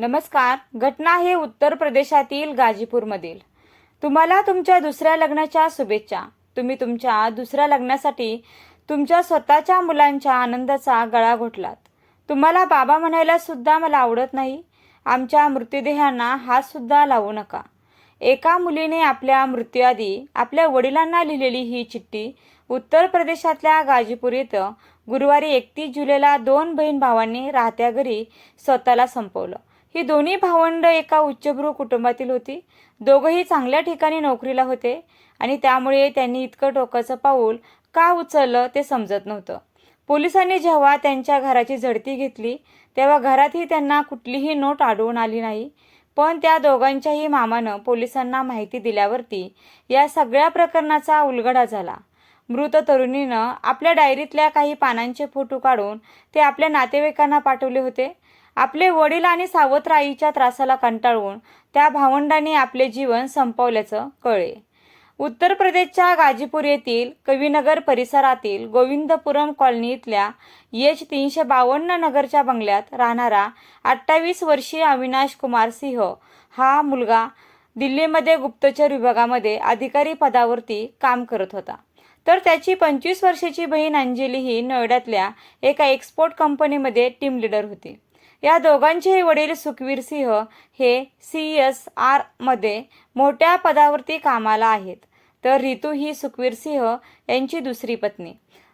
नमस्कार घटना हे उत्तर प्रदेशातील गाजीपूरमधील. तुम्हाला तुमच्या दुसऱ्या लग्नाच्या शुभेच्छा. तुम्ही तुमच्या दुसऱ्या लग्नासाठी तुमच्या स्वतःच्या मुलांच्या आनंदाचा गळा घोटलात. तुम्हाला बाबा म्हणायला सुद्धा मला आवडत नाही. आमच्या मृतदेहांना हात सुद्धा लावू नका. एका मुलीने आपल्या मृत्यूआधी आपल्या वडिलांना लिहिलेली ही चिठ्ठी उत्तर प्रदेशातल्या गाजीपूर इथं गुरुवारी एकतीस जुलैला दोन बहीण भावांनी राहत्या घरी स्वतःला संपवलं. ही दोन्ही भावंड एका उच्चभ्रू कुटुंबातील होती. दोघंही चांगल्या ठिकाणी नोकरीला होते आणि त्यामुळे त्यांनी इतकं टोकाचं पाऊल का उचललं ते समजत नव्हतं. पोलिसांनी जेव्हा त्यांच्या घराची झडती घेतली तेव्हा घरातही त्यांना कुठलीही नोट आढळून आली नाही. पण त्या दोघांच्याही मामानं पोलिसांना माहिती दिल्यावरती या सगळ्या प्रकरणाचा उलगडा झाला. मृत तरुणीनं आपल्या डायरीतल्या काही पानांचे फोटो काढून ते आपल्या नातेवाईकांना पाठवले होते. आपले वडील आणि सावत्र आईच्या त्रासाला कंटाळून त्या भावंडांनी आपले जीवन संपवल्याचं कळे उत्तर प्रदेशच्या गाजीपूर येथील कवीनगर परिसरातील गोविंदपुरम कॉलनीतल्या एच तीनशे बावन्न नगरच्या बंगल्यात राहणारा अठ्ठावीस वर्षीय अविनाश कुमार सिंह हा मुलगा दिल्लीमध्ये गुप्तचर विभागामध्ये अधिकारी पदावरती काम करत होता. तर त्याची पंचवीस वर्षाची बहीण अंजली ही नोएडातल्या एका एक्सपोर्ट कंपनीमध्ये टीम लीडर होती. या दोघांचेही वडील सुखवीर सिंह हे सी एस आरमध्ये मोठ्या पदावरती कामाला आहेत. तर रितू ही सुखवीर सिंह यांची दुसरी पत्नी.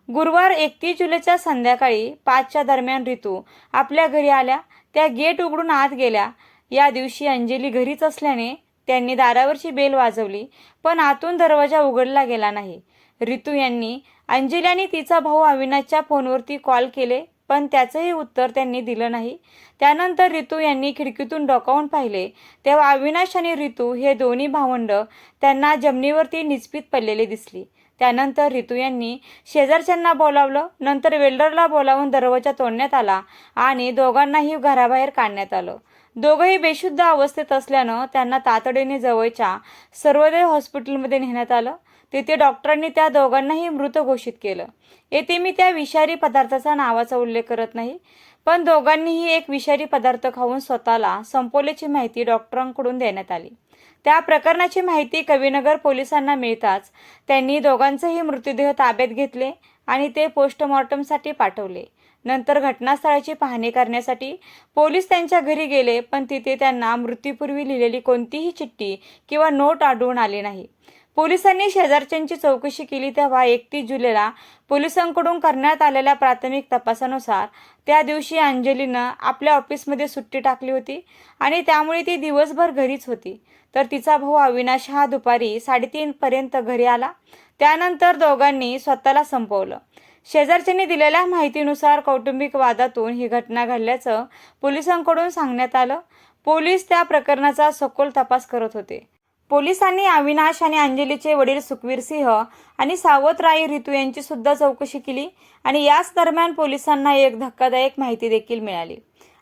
गुरुवार एकतीस जुलैच्या संध्याकाळी पाचच्या दरम्यान रितू आपल्या घरी आल्या. त्या गेट उघडून आत गेल्या. या दिवशी अंजली घरीच असल्याने त्यांनी दारावरची बेल वाजवली पण आतून दरवाजा उघडला गेला नाही. रितू यांनी अंजली आणि तिचा भाऊ अविनाशच्या फोनवरती कॉल केले. पण त्याचंही उत्तर त्यांनी दिलं नाही. त्यानंतर रितू यांनी खिडकीतून डोकावून पाहिले. तेव्हा अविनाश आणि रितू हे दोन्ही भावंड त्यांना जमिनीवरती निचपीत पडलेले दिसली. त्यानंतर रितू यांनी शेजारच्यांना बोलावलं नंतर वेल्डरला बोलावून दरवाजा तोडण्यात आला आणि दोघांनाही घराबाहेर काढण्यात आलं. दोघंही बेशुद्ध अवस्थेत असल्यानं त्यांना तातडीने जवळच्या सर्वोदय हॉस्पिटलमध्ये नेण्यात आलं. तिथे डॉक्टरांनी त्या दोघांनाही मृत घोषित केलं. येथे मी त्या विषारी पदार्थाचा नावाचा उल्लेख करत नाही पण दोघांनीही एक विषारी पदार्थ खाऊन स्वतःला संपवल्याची माहिती डॉक्टरांकडून देण्यात आली. त्या प्रकरणाची माहिती कवीनगर पोलिसांना मिळताच त्यांनी दोघांचेही मृतदेह ताब्यात घेतले आणि ते पोस्टमॉर्टमसाठी पाठवले. नंतर घटनास्थळाची पाहणी करण्यासाठी पोलीस त्यांच्या घरी गेले पण तिथे त्यांना मृत्यूपूर्वी लिहिलेली कोणतीही चिठ्ठी किंवा नोट आढळून आली नाही. पोलिसांनी शेजारच्यांची चौकशी केली तेव्हा एकतीस जुलैला पोलिसांकडून करण्यात आलेल्या प्राथमिक तपासानुसार त्या दिवशी अंजलीनं आपल्या ऑफिसमध्ये सुट्टी टाकली होती आणि त्यामुळे ती दिवसभर घरीच होती. तर तिचा भाऊ अविनाश हा दुपारी साडेतीनपर्यंत घरी आला. त्यानंतर दोघांनी स्वतःला संपवलं. शेजारच्यांनी दिलेल्या माहितीनुसार कौटुंबिक वादातून ही घटना घडल्याचं पोलिसांकडून सांगण्यात आलं. पोलीस त्या प्रकरणाचा सखोल तपास करत होते. पोलिसांनी अविनाश आणि अंजलीचे वडील सुखवीर सिंह आणि सावतराई रितू यांची सुद्धा चौकशी केली आणि याच दरम्यान पोलिसांना एक धक्कादायक माहिती देखील मिळाली.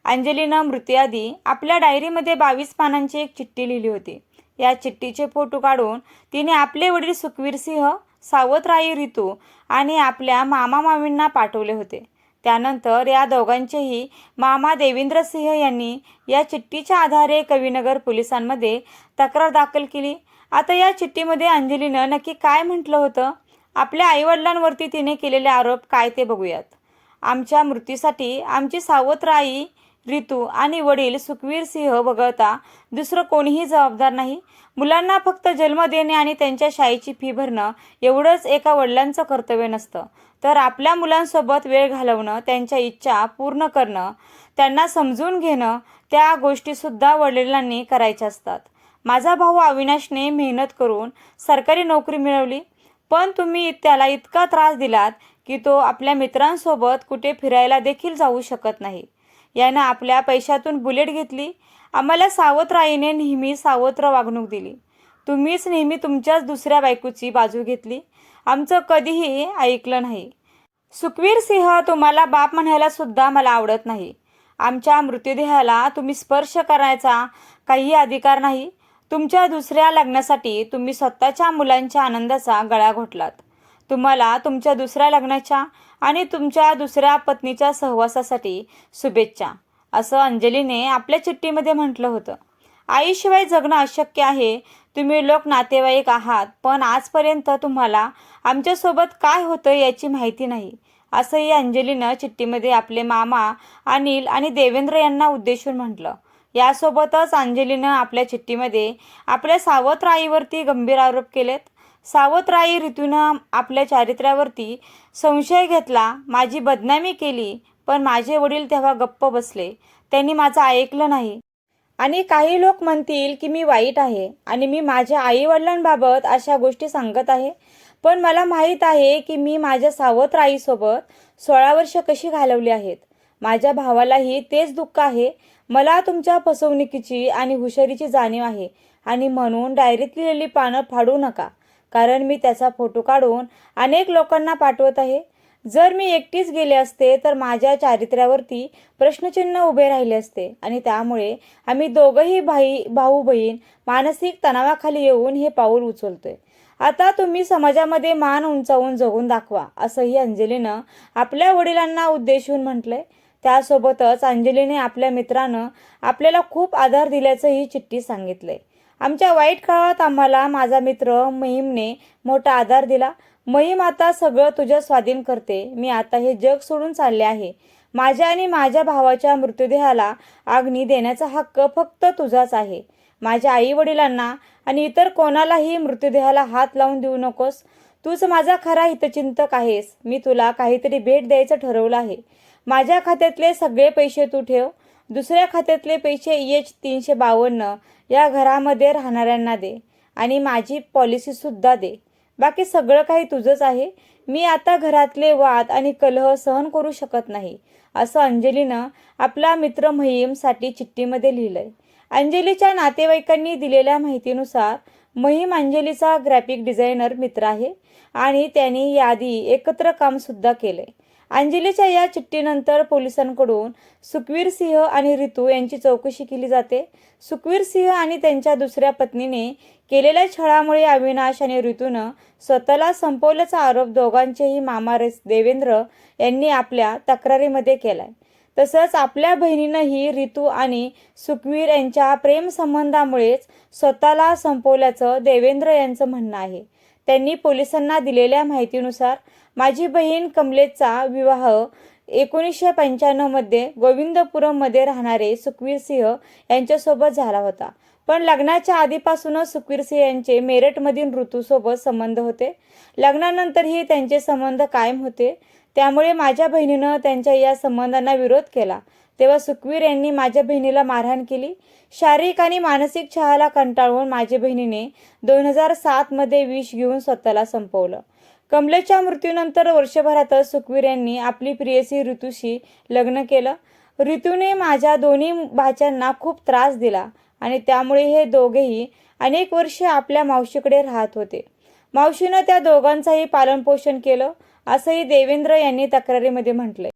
अंजलीनं मृत्यूआधी आपल्या डायरीमध्ये बावीस पानांची एक चिठ्ठी लिहिली होती. या चिठ्ठीचे फोटो काढून तिने आपले वडील सुखवीर सिंह सावतराई रितू आणि आपल्या मामा मामींना पाठवले होते. त्यानंतर या दोघांचेही मामा देवेंद्र सिंह यांनी या चिठ्ठीच्या आधारे कवीनगर पोलिसांमध्ये तक्रार दाखल केली. आता या चिठ्ठीमध्ये अंजलीनं नक्की काय म्हटलं होतं? आपल्या आईवडिलांवरती तिने केलेले आरोप काय ते बघूयात. आमच्या मृत्यूसाठी आमची सावत्र आई रितू आणि वडील सुखवीर सिंह वगळता दुसरं कोणीही जबाबदार नाही. मुलांना फक्त जन्म देणे आणि त्यांच्या शाळेची फी भरणं एवढंच एका वडिलांचं कर्तव्य नसतं. तर आपल्या मुलांसोबत वेळ घालवणं त्यांच्या इच्छा पूर्ण करणं त्यांना समजून घेणं त्या गोष्टीसुद्धा वडिलांनी करायच्या असतात. माझा भाऊ अविनाशने मेहनत करून सरकारी नोकरी मिळवली. पण तुम्ही त्याला इतका त्रास दिलात की तो आपल्या मित्रांसोबत कुठे फिरायला देखील जाऊ शकत नाही. यानं आपल्या पैशातून बुलेट घेतली. आम्हाला सावत्र आईने नेहमी सावत्र वागणूक दिली. तुम्हीच नेहमी तुमच्याच दुसऱ्या बायकोची बाजू घेतली. आमचं कधीही ऐकलं नाही. सुखवीर सिंह तुम्हाला बाप म्हणायला सुद्धा मला आवडत नाही. आमच्या मृतदेहाला तुम्ही स्पर्श करायचा काही अधिकार नाही. तुमच्या दुसऱ्या लग्नासाठी तुम्ही स्वतःच्या मुलांच्या आनंदाचा गळा घोटलात. तुम्हाला तुमच्या दुसऱ्या लग्नाच्या आणि तुमच्या दुसऱ्या पत्नीच्या सहवासासाठी शुभेच्छा. असं अंजलीने आपल्या चिठ्ठीमध्ये म्हटलं होतं. आईशिवाय जगणं अशक्य आहे. तुम्ही लोक नातेवाईक आहात पण आजपर्यंत तुम्हाला आमच्यासोबत काय होतं याची माहिती नाही. असंही अंजलीनं चिठ्ठीमध्ये आपले मामा अनिल आणि देवेंद्र यांना उद्देशून म्हटलं. यासोबतच अंजलीनं आपल्या चिठ्ठीमध्ये आपल्या सावत्र आईवरती गंभीर आरोप केलेत. सावत्र आई ऋतूनं आपल्या चारित्र्यावरती संशय घेतला. माझी बदनामी केली पण माझे वडील तेव्हा गप्प बसले. त्यांनी माझं ऐकलं नाही. आणि काही लोक म्हणतील की मी वाईट आहे आणि मी माझ्या आईवडिलांबाबत अशा गोष्टी सांगत आहे. पण मला माहीत आहे की मी माझ्या सावत्र आईसोबत सोळा वर्ष कशी घालवली आहेत. माझ्या भावालाही तेच दुःख आहे. मला तुमच्या फसवणुकीची आणि हुशारीची जाणीव आहे आणि म्हणून डायरीत लिहिलेली पानं फाडू नका. कारण मी त्याचा फोटो काढून अनेक लोकांना पाठवत आहे. जर मी एकटीच गेले असते तर माझ्या चारित्र्यावरती प्रश्नचिन्ह उभे राहिले असते आणि त्यामुळे आम्ही दोघंही भाई भाऊ बहीण मानसिक तणावाखाली येऊन हे पाऊल उचलतोय. आता तुम्ही समाजामध्ये मान उंचावून जगून दाखवा असंही अंजलीनं आपल्या वडिलांना उद्देशून म्हटलंय. त्यासोबतच अंजलीने आपल्या मित्रानं आपल्याला खूप आधार दिल्याचं ही चिठ्ठी सांगितलंय. आमच्या वाईट काळात आम्हाला माझा मित्र महिमने मोठा आधार दिला. महिम आता सगळं तुझ्या स्वाधीन करते. मी आता हे जग सोडून चालले आहे. माझ्या आणि माझ्या भावाच्या मृतदेहाला अग्नी देण्याचा हक्क फक्त तुझाच आहे. माझ्या आई वडिलांना आणि इतर कोणालाही मृतदेहाला हात लावून देऊ नकोस. तूच माझा खरा हितचिंतक आहेस. मी तुला काहीतरी भेट द्यायचं ठरवलं आहे. माझ्या खात्यातले सगळे पैसे तू ठेव. दुसऱ्या खात्यातले पैसे एच तीनशे बावन्न या घरामध्ये राहणाऱ्यांना दे आणि माझी पॉलिसीसुद्धा दे. बाकी सगळं काही तुझंच आहे. मी आता घरातले वाद आणि कलह सहन करू शकत नाही असं अंजलीनं आपला मित्र महिमसाठी चिठ्ठीमध्ये लिहिलंय. अंजलीच्या नातेवाईकांनी दिलेल्या माहितीनुसार महिम अंजलीचा ग्राफिक डिझायनर मित्र आहे आणि त्यांनी याआधी एकत्र कामसुद्धा केलंय. अंजलीच्या या चिठ्ठीनंतर पोलिसांकडून सुखवीर सिंह आणि रितू यांची चौकशी केली जाते. सुखवीर सिंह आणि त्यांच्या दुसऱ्या पत्नीने केलेल्या छळामुळे अविनाश आणि ऋतूनं स्वतःला संपवल्याचा आरोप दोघांचेही मामा रेस देवेंद्र यांनी आपल्या तक्रारीमध्ये केलाय. तसंच आपल्या बहिणीनंही रितू आणि सुखवीर यांच्या प्रेमसंबंधामुळेच स्वतःला संपवल्याचं देवेंद्र यांचं म्हणणं आहे. त्यांनी पोलिसांना दिलेल्या माहितीनुसार माझी बहीण कमलेचा विवाह एकोणीसशे पंच्याण्णवमध्ये गोविंदपुरममध्ये राहणारे सुखवीर सिंह यांच्यासोबत झाला होता. पण लग्नाच्या आधीपासूनच सुखवीर सिंह यांचे मेरठमधील ऋतूसोबत संबंध होते. लग्नानंतरही त्यांचे संबंध कायम होते. त्यामुळे माझ्या बहिणीनं त्यांच्या या संबंधांना विरोध केला. तेव्हा सुखवीर यांनी माझ्या बहिणीला मारहाण केली. शारीरिक आणि मानसिक छळाला कंटाळून माझ्या बहिणीने दोन हजार सातमध्ये विष घेऊन स्वतःला संपवलं. कमलेच्या मृत्यूनंतर वर्षभरातच सुखवीर यांनी आपली प्रियसी ऋतूशी लग्न केलं. ऋतूने माझ्या दोन्ही भाच्यांना खूप त्रास दिला आणि त्यामुळे हे दोघेही अनेक वर्षे आपल्या मावशीकडे राहत होते. मावशीनं त्या दोघांचंही पालनपोषण केलं असंही देवेंद्र यांनी तक्रारीमध्ये म्हटलंय.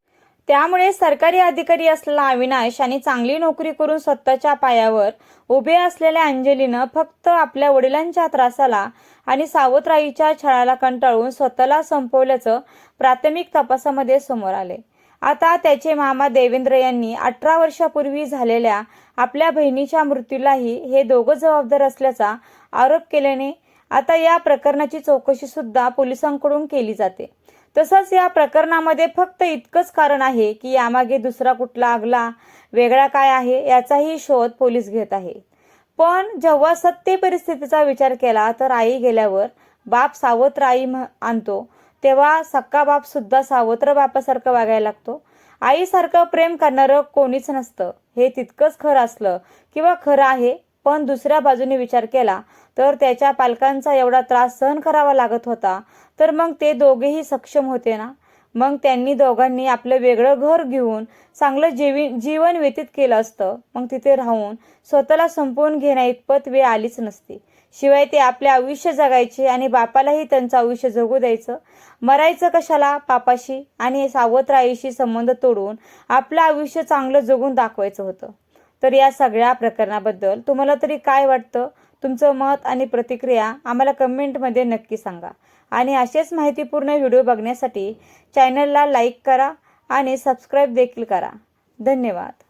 त्यामुळे सरकारी अधिकारी असलेला अविनाश आणि चांगली नोकरी करून स्वतःच्या पायावर उभे असलेल्या अंजलीनं फक्त आपल्या वडिलांच्या त्रासाला आणि सावत्राईच्या छळाला कंटाळून स्वतःला संपवल्याचं प्राथमिक तपासामध्ये समोर आले. आता त्याचे मामा देवेंद्र यांनी अठरा वर्षापूर्वी झालेल्या आपल्या बहिणीच्या मृत्यूलाही हे दोघं जबाबदार असल्याचा आरोप केल्याने आता या प्रकरणाची चौकशी सुद्धा पोलिसांकडून केली जाते. तसंच या प्रकरणामध्ये फक्त इतकंच कारण आहे की यामागे दुसरा कुठला आगला वेगळा काय आहे याचाही शोध पोलीस घेत आहे. पण जेव्हा सत्य परिस्थितीचा विचार केला तर आई गेल्यावर बाप सावत्र आई आणतो तेव्हा सक्का बाप सुद्धा सावत्र बापासारखं वागायला लागतो. आईसारखं प्रेम करणारं कोणीच नसतं. हे तितकंच खरं असलं किंवा खरं आहे पण दुसऱ्या बाजूने विचार केला तर त्याच्या पालकांचा एवढा त्रास सहन करावा लागत होता. तर मग ते दोघेही सक्षम होते ना? मग त्यांनी दोघांनी आपलं वेगळं घर घेऊन चांगलं जीवी जीवन व्यतीत केलं असतं. मग तिथे राहून स्वतःला संपवून घेण्या इतपत वेळ आलीच नसती. शिवाय ते आपले आयुष्य जगायचे आणि बापालाही त्यांचं आयुष्य जगू द्यायचं. मरायचं कशाला? पापाशी. आणि सावत्र आईशी संबंध तोडून आपलं आयुष्य चांगलं जगून दाखवायचं होतं. तर या सगळ्या प्रकरणाबद्दल तुम्हाला तरी काय वाटतं? तुमचं मत आणि प्रतिक्रिया आम्हाला कमेंटमध्ये नक्की सांगा. आणि असेच माहितीपूर्ण व्हिडिओ बघण्यासाठी चॅनलला लाईक करा आणि सबस्क्राईब देखील करा. धन्यवाद.